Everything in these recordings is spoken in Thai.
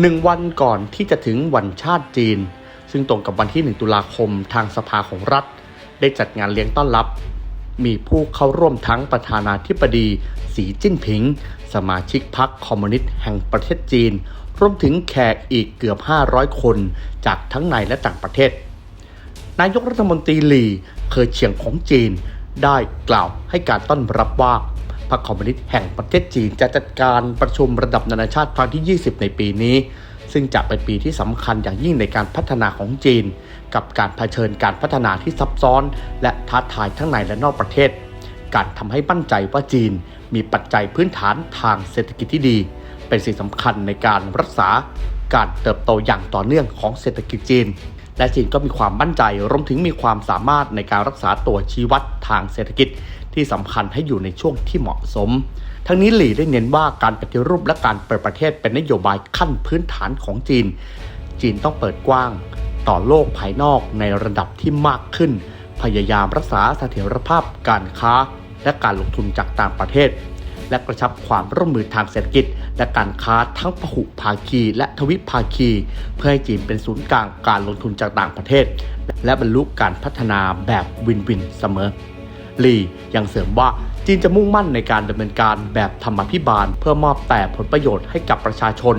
หนึ่งวันก่อนที่จะถึงวันชาติจีน ซึ่งตรงกับวันที่ 1 ตุลาคมทางสภาของรัฐ ได้จัดงานเลี้ยงต้อนรับ มีผู้เข้าร่วมทั้งประธานาธิบดี สีจิ้นผิง สมาชิกพรรคคอมมิวนิสต์แห่งประเทศจีน รวมถึงแขกอีกเกือบ 500 คนจากทั้งในและต่างประเทศ นายกรัฐมนตรีหลี่เคยเฉียงของจีนได้กล่าวให้การต้อนรับว่า พรรคคอมมิวนิสต์แห่งประเทศจีนจะจัดการประชุมระดับนานาชาติครั้งที่ 20 ในปีนี้ ซึ่งจะเป็นปีที่สำคัญอย่างยิ่งในการพัฒนาของจีน กับการเผชิญการพัฒนาที่ซับซ้อน และท้าทายทั้งในและนอกประเทศ การทำให้มั่นใจว่าจีนมีปัจจัยพื้นฐานทางเศรษฐกิจที่ดี เป็นสิ่งสำคัญในการรักษาการเติบโตอย่างต่อเนื่องของเศรษฐกิจจีน และจีนก็มีความมั่นใจรวมถึงมีความสามารถในการรักษาตัวชี้วัดทางเศรษฐกิจที่สำคัญให้อยู่ในช่วงที่เหมาะสม ทั้งนี้หลี่ได้เน้นว่าการปฏิรูปและการเปิดประเทศเป็นนโยบายขั้นพื้นฐานของจีน จีนต้องเปิดกว้างต่อโลกภายนอกในระดับที่มากขึ้น พยายามรักษาเสถียรภาพการค้า และการลงทุนจากต่างประเทศ และกระชับความร่วมมือทางเศรษฐกิจ และการค้าทั้งพหุภาคี และทวิภาคี เพื่อให้จีนเป็นศูนย์กลางการลงทุนจากต่างประเทศ และบรรลุการพัฒนาแบบวินวินเสมอลียังเสริมว่าจีนจะมุ่งมั่นในการดำเนินการแบบธรรมาภิบาล เพื่อมอบแต่ผลประโยชน์ให้กับประชาชน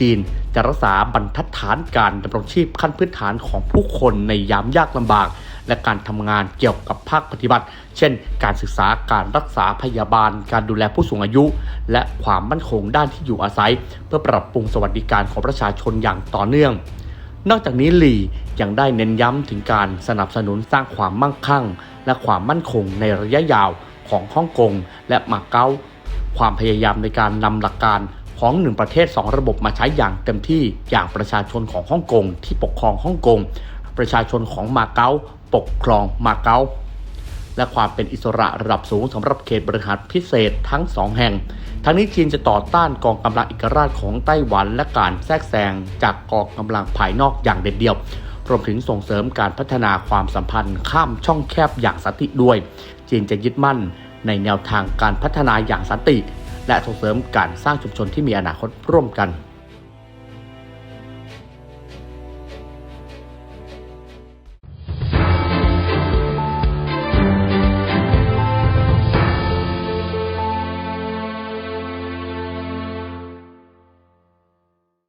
จีนจะรักษาบรรทัดฐานการดำรงชีพขั้นพื้นฐานของผู้คนในยามยากลำบาก และการทำงานเกี่ยวกับภาคปฏิบัติ เช่น การศึกษาการรักษาพยาบาล การดูแลผู้สูงอายุ และความมั่นคงด้านที่อยู่อาศัย เพื่อปรับปรุงสวัสดิการของประชาชนอย่างต่อเนื่องนอกจากนี้หลียังได้เน้นย้ำถึงการสนับสนุนสร้างความมั่งคั่ง และความมั่นคงในระยะยาวของฮ่องกงและมาเก๊าความพยายามในการนำหลักการของหนึ่งประเทศสองระบบมาใช้อย่างเต็มที่อย่างประชาชนของฮ่องกงที่ปกครองฮ่องกงประชาชนของมาเก๊า ปกครองมาเก๊าและความเป็นอิสระระดับสูงสำหรับเขตบริหารพิเศษทั้งสองแห่ง ทั้งนี้จีนจะต่อต้านกองกำลังเอกราชของไต้หวันและการแทรกแซงจากกองกำลังภายนอกอย่างเด็ดเดี่ยว รวมถึงส่งเสริมการพัฒนาความสัมพันธ์ข้ามช่องแคบอย่างสันติด้วย จีนจะยึดมั่นในแนวทางการพัฒนาอย่างสันติ และส่งเสริมการสร้างชุมชนที่มีอนาคตร่วมกัน